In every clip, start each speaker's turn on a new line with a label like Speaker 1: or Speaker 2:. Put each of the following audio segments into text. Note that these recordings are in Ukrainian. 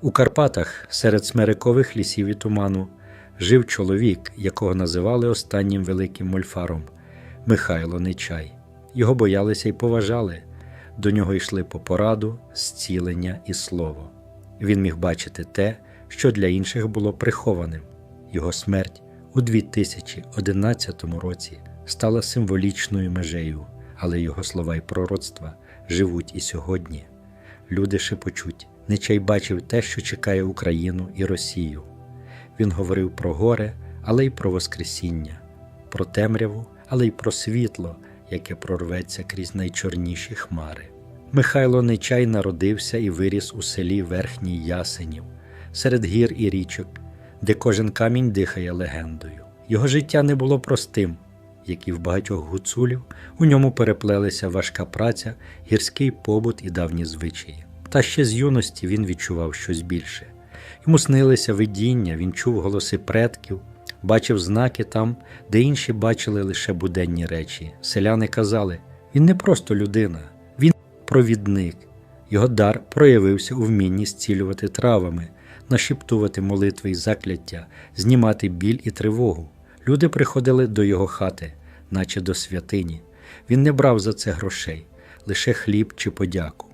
Speaker 1: У Карпатах серед смерекових лісів і туману жив чоловік, якого називали останнім великим мольфаром Михайло Нечай. Його боялися і поважали. До нього йшли по пораду, зцілення і слово. Він міг бачити те, що для інших було прихованим. Його смерть у 2011 році стала символічною межею, але його слова й пророцтва живуть і сьогодні. Люди шепочуть, Нечай бачив те, що чекає Україну і Росію. Він говорив про горе, але й про Воскресіння, про темряву, але й про світло, яке прорветься крізь найчорніші хмари. Михайло Нечай народився і виріс у селі Верхній Ясенів, серед гір і річок, де кожен камінь дихає легендою. Його життя не було простим, як і в багатьох гуцулів, у ньому переплелися важка праця, гірський побут і давні звичаї. Та ще з юності він відчував щось більше. Йому снилися видіння, він чув голоси предків, бачив знаки там, де інші бачили лише буденні речі. Селяни казали: він не просто людина, він провідник. Його дар проявився у вмінні зцілювати травами, нашіптувати молитви й закляття, знімати біль і тривогу. Люди приходили до його хати, наче до святині. Він не брав за це грошей, лише хліб чи подяку.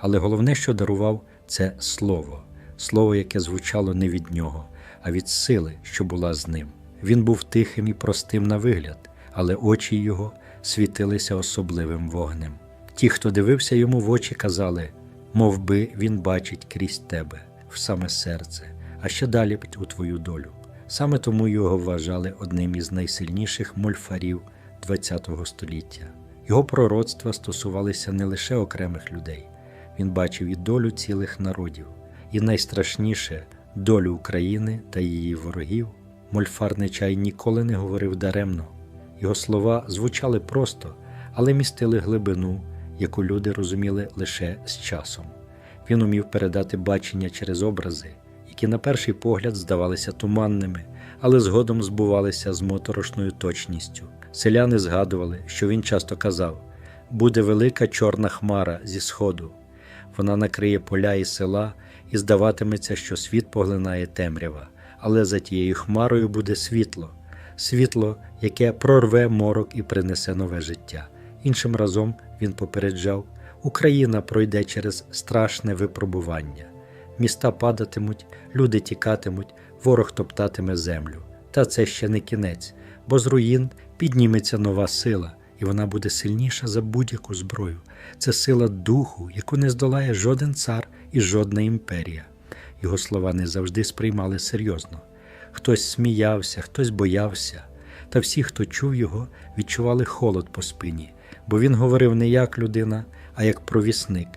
Speaker 1: Але головне, що дарував, це слово, слово, яке звучало не від нього, а від сили, що була з ним. Він був тихим і простим на вигляд, але очі його світилися особливим вогнем. Ті, хто дивився йому в очі, казали, мов би він бачить крізь тебе, в саме серце, а ще далі у твою долю. Саме тому його вважали одним із найсильніших мольфарів ХХ століття. Його пророцтва стосувалися не лише окремих людей, він бачив і долю цілих народів, і найстрашніше долю України та її ворогів. Мольфар Нечай ніколи не говорив даремно. Його слова звучали просто, але містили глибину, яку люди розуміли лише з часом. Він умів передати бачення через образи, які на перший погляд здавалися туманними, але згодом збувалися з моторошною точністю. Селяни згадували, що він часто казав: буде велика чорна хмара зі сходу. Вона накриє поля і села, і здаватиметься, що світ поглинає темрява, але за тією хмарою буде світло, світло, яке прорве морок і принесе нове життя. Іншим разом він попереджав: Україна пройде через страшне випробування. Міста падатимуть, люди тікатимуть, ворог топтатиме землю. Та це ще не кінець, бо з руїн підніметься нова сила, і вона буде сильніша за будь-яку зброю. Це сила духу, яку не здолає жоден цар і жодна імперія. Його слова не завжди сприймали серйозно. Хтось сміявся, хтось боявся, та всі, хто чув його, відчували холод по спині, бо він говорив не як людина, а як провісник.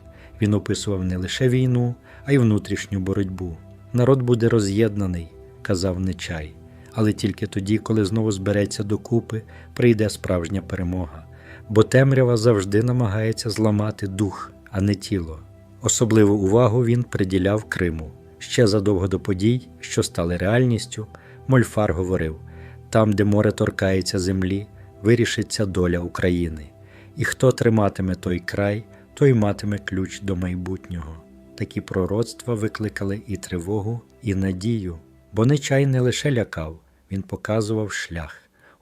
Speaker 1: Він описував не лише війну, а й внутрішню боротьбу. Народ буде роз'єднаний, казав Нечай, але тільки тоді, коли знову збереться докупи, прийде справжня перемога, бо темрява завжди намагається зламати дух, а не тіло. Особливу увагу він приділяв Криму. Ще задовго до подій, що стали реальністю, Мольфар говорив: там, де море торкається землі, вирішиться доля України, і хто триматиме той край, той матиме ключ до майбутнього. Такі пророцтва викликали і тривогу, і надію, бо нечай не лише лякав, він показував шлях.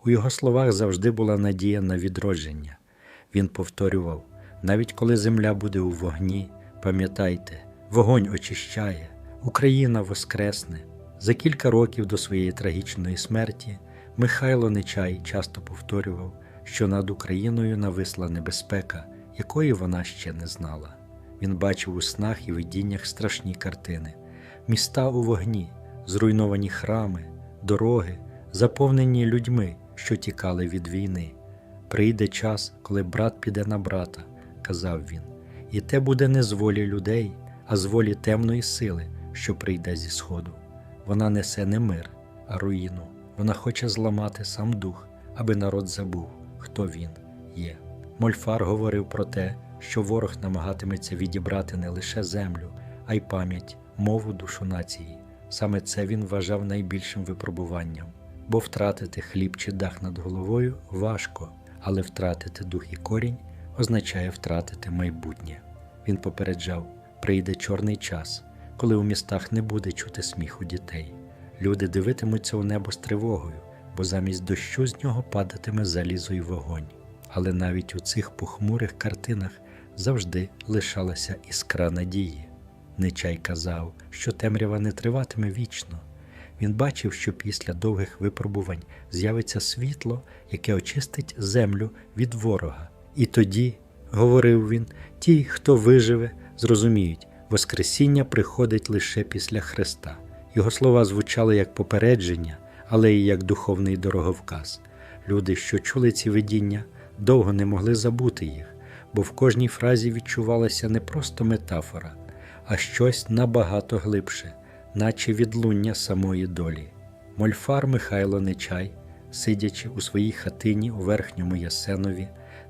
Speaker 1: У його словах завжди була надія на відродження. Він повторював: навіть коли земля буде у вогні, пам'ятайте, вогонь очищає, Україна воскресне. За кілька років до своєї трагічної смерті Михайло Нечай часто повторював, що над Україною нависла небезпека, якої вона ще не знала. Він бачив у снах і видіннях страшні картини, міста у вогні, зруйновані храми, дороги, заповнені людьми, що тікали від війни. Прийде час, коли брат піде на брата, казав він, і те буде не з волі людей, а з волі темної сили, що прийде зі сходу. Вона несе не мир, а руїну. Вона хоче зламати сам дух, аби народ забув, хто він є. Мольфар говорив про те, що ворог намагатиметься відібрати не лише землю, а й пам'ять, мову душу нації. Саме це він вважав найбільшим випробуванням, бо втратити хліб чи дах над головою важко, але втратити дух і корінь означає втратити майбутнє. Він попереджав: прийде чорний час, коли у містах не буде чути сміху дітей. Люди дивитимуться у небо з тривогою, бо замість дощу з нього падатиме залізо й вогонь. Але навіть у цих похмурих картинах завжди лишалася іскра надії. Нечай казав, що темрява не триватиме вічно. Він бачив, що після довгих випробувань з'явиться світло, яке очистить землю від ворога. І тоді, говорив він, ті, хто виживе, зрозуміють, Воскресіння приходить лише після Христа. Його слова звучали як попередження, але і як духовний дороговказ. Люди, що чули ці видіння, довго не могли забути їх, бо в кожній фразі відчувалася не просто метафора, а щось набагато глибше, наче відлуння самої долі. Мольфар Михайло Нечай, сидячи у своїй хатині у верхньому Ясенові,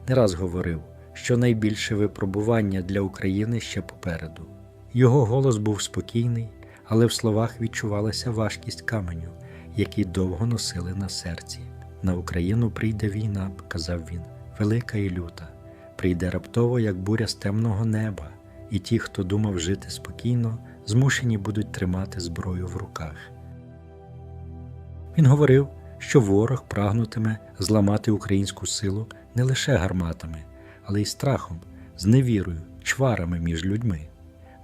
Speaker 1: не раз говорив, що найбільше випробування для України ще попереду. Його голос був спокійний, але в словах відчувалася важкість каменю, який довго носили на серці. На Україну прийде війна, казав він, велика і люта, прийде раптово, як буря з темного неба, і ті, хто думав жити спокійно, змушені будуть тримати зброю в руках. Він говорив, що ворог прагнутиме зламати українську силу не лише гарматами, але й страхом, зневірою, чварами між людьми.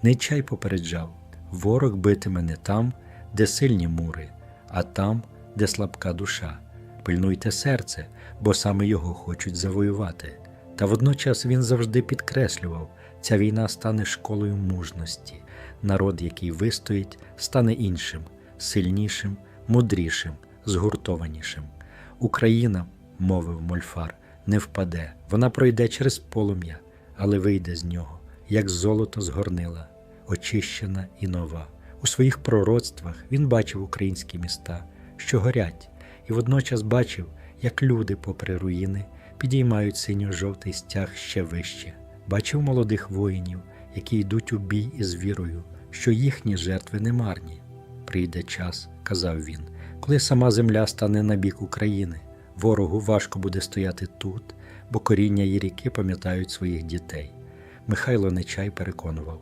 Speaker 1: Нечай попереджав ворог битиме не там, де сильні мури, а там, де слабка душа. Пильнуйте серце, бо саме його хочуть завоювати. Та водночас він завжди підкреслював, ця війна стане школою мужності. Народ, який вистоїть, стане іншим, сильнішим, мудрішим, згуртованішим. Україна, мовив Мольфар, не впаде, вона пройде через полум'я, але вийде з нього, як золото з горнила, очищена і нова. У своїх пророцтвах він бачив українські міста, що горять, і водночас бачив, як люди, попри руїни, підіймають синьо-жовтий стяг ще вище. Бачив молодих воїнів, які йдуть у бій із вірою, що їхні жертви не марні. Прийде час, казав він, коли сама земля стане на бік України. Ворогу важко буде стояти тут, бо коріння її ріки пам'ятають своїх дітей. Михайло Нечай переконував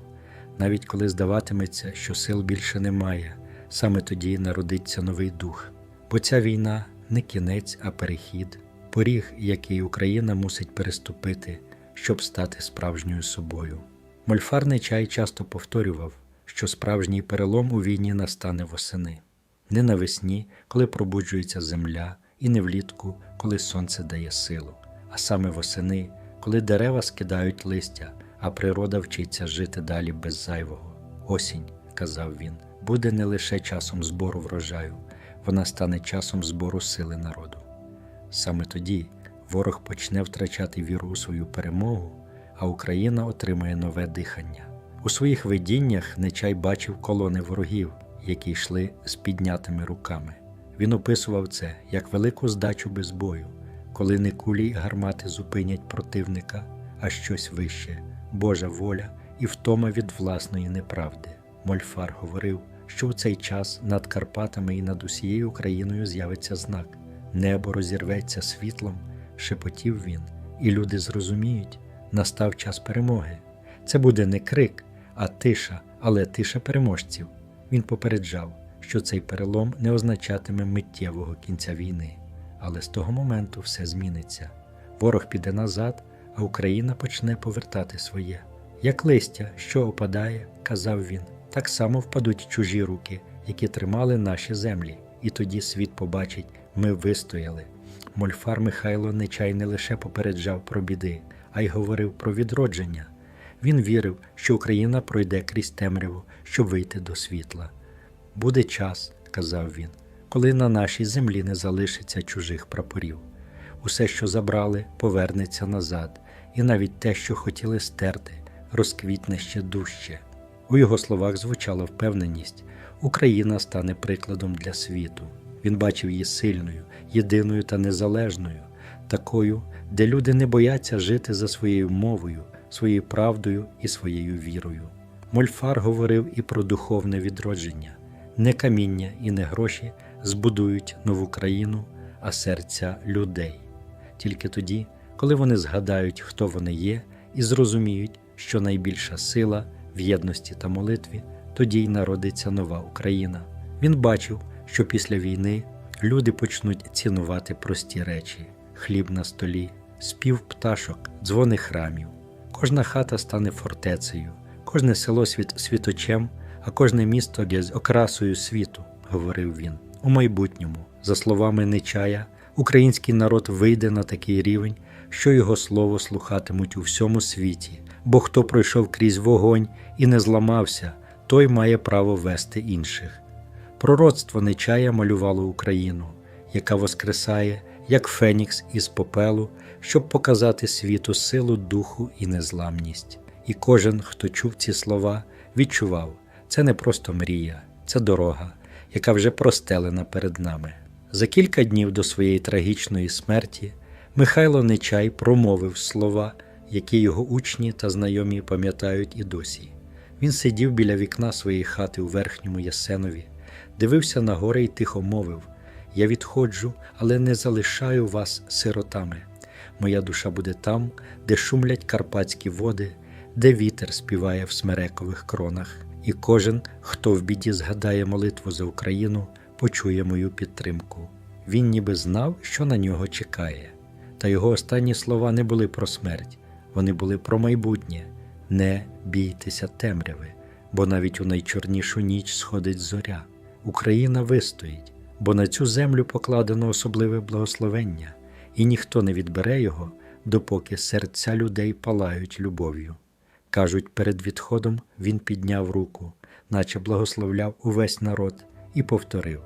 Speaker 1: навіть коли здаватиметься, що сил більше немає, саме тоді народиться новий дух. Бо ця війна не кінець, а перехід, поріг, який Україна мусить переступити, щоб стати справжньою собою. Мольфарний чай часто повторював, що справжній перелом у війні настане восени, не навесні, коли пробуджується земля, і не влітку, коли сонце дає силу, а саме восени, коли дерева скидають листя, а природа вчиться жити далі без зайвого. Осінь, казав він, буде не лише часом збору врожаю, вона стане часом збору сили народу. Саме тоді ворог почне втрачати віру у свою перемогу, а Україна отримає нове дихання. У своїх видіннях Нечай бачив колони ворогів, які йшли з піднятими руками. Він описував це як велику здачу без бою, коли не кулі й гармати зупинять противника, а щось вище, Божа воля і втома від власної неправди. Мольфар говорив, що у цей час над Карпатами і над усією Україною з'явиться знак. Небо розірветься світлом, шепотів він, і люди зрозуміють, настав час перемоги. Це буде не крик, а тиша, але тиша переможців. Він попереджав, що цей перелом не означатиме миттєвого кінця війни, але з того моменту все зміниться. Ворог піде назад, а Україна почне повертати своє. Як листя, що опадає, казав він, так само впадуть чужі руки, які тримали наші землі, і тоді світ побачить, ми вистояли. Мольфар Михайло Нечай не лише попереджав про біди, а й говорив про відродження. Він вірив, що Україна пройде крізь темряву, щоб вийти до світла. Буде час, казав він, коли на нашій землі не залишиться чужих прапорів. Усе, що забрали, повернеться назад, і навіть те, що хотіли стерти, розквітне ще дужче. У його словах звучала впевненість, Україна стане прикладом для світу. Він бачив її сильною, єдиною та незалежною, такою, де люди не бояться жити за своєю мовою, своєю правдою і своєю вірою. Мольфар говорив і про духовне відродження, не каміння і не гроші збудують нову країну, а серця людей. Тільки тоді, коли вони згадають, хто вони є, і зрозуміють, що найбільша сила в єдності та молитві, тоді й народиться нова Україна. Він бачив, що після війни люди почнуть цінувати прості речі: хліб на столі, спів пташок, дзвони храмів. Кожна хата стане фортецею, кожне село світ світочем, а кожне місто є окрасою світу, говорив він. У майбутньому, за словами Нечая, український народ вийде на такий рівень, що його слово слухатимуть у всьому світі, бо хто пройшов крізь вогонь і не зламався, той має право вести інших. Пророцтво Нечая малювало Україну, яка воскресає, як Фенікс із попелу, щоб показати світу силу духу і незламність. І кожен, хто чув ці слова, відчував, це не просто мрія, це дорога, яка вже простелена перед нами. За кілька днів до своєї трагічної смерті Михайло Нечай промовив слова, які його учні та знайомі пам'ятають і досі. Він сидів біля вікна своєї хати у верхньому Ясенові, дивився на гори і тихо мовив: Я відходжу, але не залишаю вас сиротами. Моя душа буде там, де шумлять карпатські води, де вітер співає в смерекових кронах, і кожен, хто в біді згадає молитву за Україну, почує мою підтримку. Він ніби знав, що на нього чекає. Та його останні слова не були про смерть, вони були про майбутнє. Не бійтеся темряви, бо навіть у найчорнішу ніч сходить зоря. Україна вистоїть, бо на цю землю покладено особливе благословення, і ніхто не відбере його, допоки серця людей палають любов'ю. Кажуть, перед відходом він підняв руку, наче благословляв увесь народ, і повторив: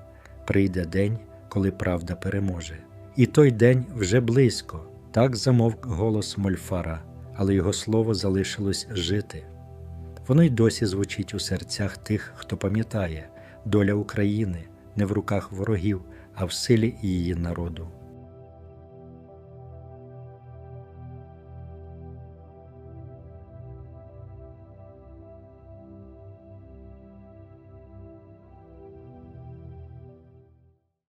Speaker 1: прийде день, коли правда переможе. І той день вже близько, так замовк голос Мольфара, але його слово залишилось жити. Воно й досі звучить у серцях тих, хто пам'ятає, доля України не в руках ворогів, а в силі її народу.